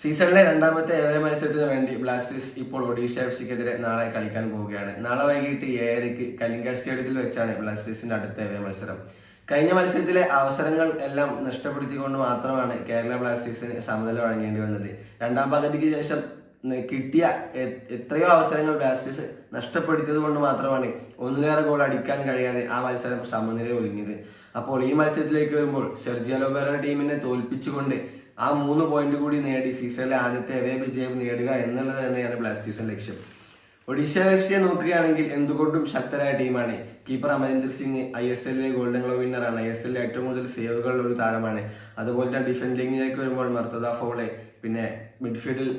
സീസണിലെ രണ്ടാമത്തെ ഏഴ് മത്സരത്തിന് വേണ്ടി ബ്ലാസ്റ്റേഴ്സ് ഇപ്പോൾ ഒഡീഷ എഫ് സിക്കെതിരെ നാളെ കളിക്കാൻ പോവുകയാണ്. നാളെ വൈകിട്ട് ഏഴരയ്ക്ക് കലിംഗ സ്റ്റേഡിയത്തിൽ വെച്ചാണ് ബ്ലാസ്റ്റേഴ്സിന്റെ അടുത്ത ഏഴ് മത്സരം. കഴിഞ്ഞ മത്സരത്തിലെ അവസരങ്ങൾ എല്ലാം നഷ്ടപ്പെടുത്തിക്കൊണ്ട് മാത്രമാണ് കേരള ബ്ലാസ്റ്റേഴ്സിന് സമനില വഴങ്ങേണ്ടി വന്നത്. രണ്ടാം പകുതിക്ക് ശേഷം കിട്ടിയ എത്രയോ അവസരങ്ങൾ ബ്ലാസ്റ്റേഴ്സ് നഷ്ടപ്പെടുത്തിയത് കൊണ്ട് മാത്രമാണ് ഒന്നിലേറെ ഗോൾ അടിക്കാൻ കഴിയാതെ ആ മത്സരം സമനില ഒതുങ്ങിയത്. അപ്പോൾ ഈ മത്സരത്തിലേക്ക് വരുമ്പോൾ സെർജിയോ ലോബേറ ടീമിനെ തോൽപ്പിച്ചുകൊണ്ട് ആ മൂന്ന് പോയിന്റ് കൂടി നേടി സീസണിലെ ആദ്യത്തെ അവേ വിജയം നേടുക എന്നുള്ളത് തന്നെയാണ് ബ്ലാസ്റ്റേഴ്സിന്റെ ലക്ഷ്യം. ഒഡീഷ എഫ് സിയെ നോക്കുകയാണെങ്കിൽ എന്തുകൊണ്ടും ശക്തരായ ടീമാണ് keeper Amarinder Singh I S എല്ലിലെ golden glove വിന്നറാണ് ഐ എസ് എല്ലിൽ ഏറ്റവും കൂടുതൽ സേവുകളുള്ള ഒരു താരമാണ്. അതുപോലെ തന്നെ ഡിഫൻഡിങ്ങിലേക്ക് വരുമ്പോൾ മർത്തദ ഫോളെ പിന്നെ മിഡ്ഫീൽഡിൽ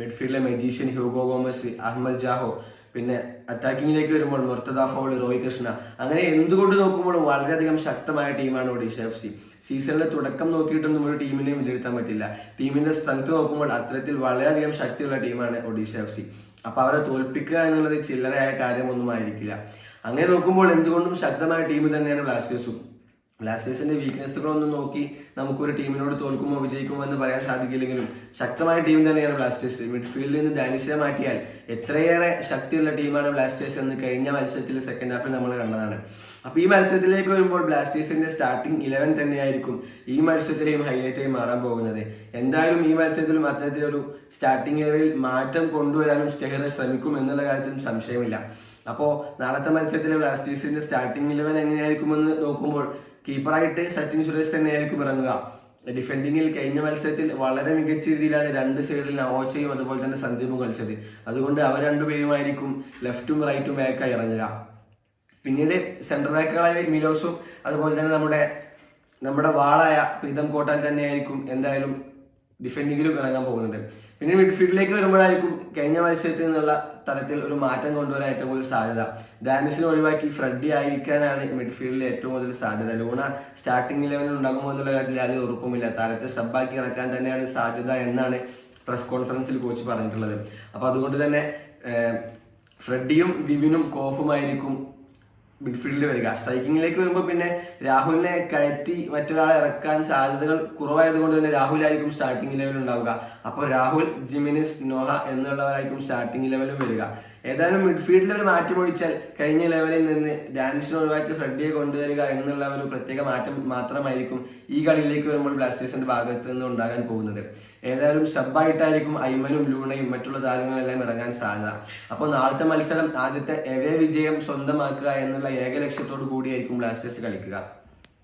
മിഡ്ഫീൽഡിലെ magician Hugo Gomes Ahmed Jahouh പിന്നെ അറ്റാക്കിങ്ങിലേക്ക് വരുമ്പോൾ മുർത്തദ ഫൗൾ റോയ് കൃഷ്ണ. അങ്ങനെ എന്തുകൊണ്ട് നോക്കുമ്പോഴും വളരെയധികം ശക്തമായ ടീമാണ് ഒഡീഷ എഫ് സി സീസണിലെ തുടക്കം നോക്കിയിട്ടൊന്നും ഒരു ടീമിനെ വിലയിരുത്താൻ പറ്റില്ല. ടീമിന്റെ സ്ട്രെങ്ത് നോക്കുമ്പോൾ അത്തരത്തിൽ വളരെയധികം ശക്തിയുള്ള ടീമാണ് ഒഡീഷ എഫ് സി അപ്പൊ അവരെ തോൽപ്പിക്കുക എന്നുള്ളത് ചില്ലറയായ കാര്യമൊന്നും ആയിരിക്കില്ല. അങ്ങനെ നോക്കുമ്പോൾ എന്തുകൊണ്ടും ശക്തമായ ടീം തന്നെയാണ് ബ്ലാസ്റ്റേഴ്സും. ബ്ലാസ്റ്റേഴ്സിന്റെ വീക്ക്നെസ്സുകളൊന്നും നോക്കി നമുക്ക് ഒരു ടീമിനോട് തോൽക്കുമോ വിജയിക്കുമോ എന്ന് പറയാൻ സാധിക്കില്ലെങ്കിലും ശക്തമായ ടീം തന്നെയാണ് ബ്ലാസ്റ്റേഴ്സ്. മിഡ്ഫീൽഡിൽ നിന്ന് ഡാനിഷിനെ മാറ്റിയാൽ എത്രയേറെ ശക്തിയുള്ള ടീമാണ് ബ്ലാസ്റ്റേഴ്സ് എന്ന് കഴിഞ്ഞ മത്സരത്തിൽ സെക്കൻഡ് ഹാഫിൽ നമ്മൾ കണ്ടതാണ്. അപ്പോൾ ഈ മത്സരത്തിലേക്ക് വരുമ്പോൾ ബ്ലാസ്റ്റേഴ്സിന്റെ സ്റ്റാർട്ടിംഗ് ഇലവൻ തന്നെയായിരിക്കും ഈ മത്സരത്തിലെയും ഹൈലൈറ്റായി മാറാൻ പോകുന്നത്. എന്തായാലും ഈ മത്സരത്തിലും അത്തരത്തിലൊരു സ്റ്റാർട്ടിംഗ് ലെവലിൽ മാറ്റം കൊണ്ടുവരാനും സ്റ്റെഹർ ശ്രമിക്കും എന്നുള്ള കാര്യത്തിലും സംശയമില്ല. അപ്പോൾ നാളത്തെ മത്സരത്തിലെ ബ്ലാസ്റ്റേഴ്സിന്റെ സ്റ്റാർട്ടിംഗ് ഇലവൻ എങ്ങനെയായിരിക്കുമെന്ന് നോക്കുമ്പോൾ കീപ്പറായിട്ട് സച്ചിൻ സുരേഷ് തന്നെയായിരിക്കും ഇറങ്ങുക. ഡിഫെൻഡിങ്ങിൽ കഴിഞ്ഞ മത്സരത്തിൽ വളരെ മികച്ച രീതിയിലാണ് രണ്ട് സൈഡിൽ നവോച്ചയും അതുപോലെ തന്നെ സന്ദീപും കളിച്ചത്. അതുകൊണ്ട് അവർ രണ്ടുപേരുമായിരിക്കും ലെഫ്റ്റും റൈറ്റും ബാക്കായി ഇറങ്ങുക. പിന്നീട് സെൻട്രൽ ബാക്കുകളായ മിലോസും അതുപോലെ തന്നെ നമ്മുടെ നമ്മുടെ വാളായ പ്രീതം കോട്ടാൽ തന്നെയായിരിക്കും എന്തായാലും ഡിഫെൻഡിങ്ങിലും ഇറങ്ങാൻ പോകുന്നുണ്ട്. പിന്നെ മിഡ്ഫീൽഡിലേക്ക് വരുമ്പോഴായിരിക്കും കഴിഞ്ഞ മത്സരത്തിൽ നിന്നുള്ള തരത്തിൽ ഒരു മാറ്റം കൊണ്ടുവരാൻ ഏറ്റവും കൂടുതൽ സാധ്യത. ഡാനിസിനെ ഒഴിവാക്കി ഫ്രഡി ആയിരിക്കാനാണ് മിഡ്ഫീൽഡിൽ ഏറ്റവും കൂടുതൽ സാധ്യത. ലൂണ സ്റ്റാർട്ടിംഗ് ലെവലിൽ ഉണ്ടാകുമോ എന്നുള്ള കാര്യത്തിൽ യാതൊരു ഉറപ്പുമില്ല. താരത്തെ സബ്ബാക്കി ഇറക്കാൻ തന്നെയാണ് സാധ്യത എന്നാണ് പ്രസ് കോൺഫറൻസിൽ കോച്ച് പറഞ്ഞിട്ടുള്ളത്. അപ്പോൾ അതുകൊണ്ട് തന്നെ ഫ്രെഡിയും വിവിനും കോഫുമായിരിക്കും മിഡ്ഫീൽഡിൽ വരിക. സ്ട്രൈക്കിങ്ങിലേക്ക് വരുമ്പോൾ പിന്നെ രാഹുലിനെ കയറ്റി മറ്റൊരാളെ ഇറക്കാൻ സാധ്യതകൾ കുറവായതുകൊണ്ട് തന്നെ രാഹുലായിരിക്കും സ്റ്റാർട്ടിംഗ് ലെവലിൽ ഉണ്ടാവുക. അപ്പോൾ രാഹുൽ ജിമിനിസ് നോഹ എന്നുള്ളവരായിരിക്കും സ്റ്റാർട്ടിംഗ് ലെവലിൽ വരിക. ഏതായാലും മിഡ്ഫീൽഡിൽ ഒരു മാറ്റം ഒഴിച്ചാൽ കഴിഞ്ഞ ലെവലിൽ നിന്ന് ഡാനിഷിനെ ഒഴിവാക്കി ഫ്രെഡിയെ കൊണ്ടുവരിക എന്നുള്ള ഒരു പ്രത്യേക മാറ്റം മാത്രമായിരിക്കും ഈ കളിയിലേക്ക് വരുമ്പോൾ ബ്ലാസ്റ്റേഴ്സിന്റെ ഭാഗത്ത് നിന്ന് ഉണ്ടാകാൻ പോകുന്നത്. ഏതായാലും സബ്ബായിട്ടായിരിക്കും ഐമനും ലൂണയും മറ്റുള്ള താരങ്ങളെല്ലാം ഇറങ്ങാൻ സാധ്യത. അപ്പോൾ നാളത്തെ മത്സരം ആദ്യത്തെ എവേ വിജയം സ്വന്തമാക്കുക എന്നുള്ള ഏക ലക്ഷ്യത്തോടു കൂടിയായിരിക്കും ബ്ലാസ്റ്റേഴ്സ് കളിക്കുക.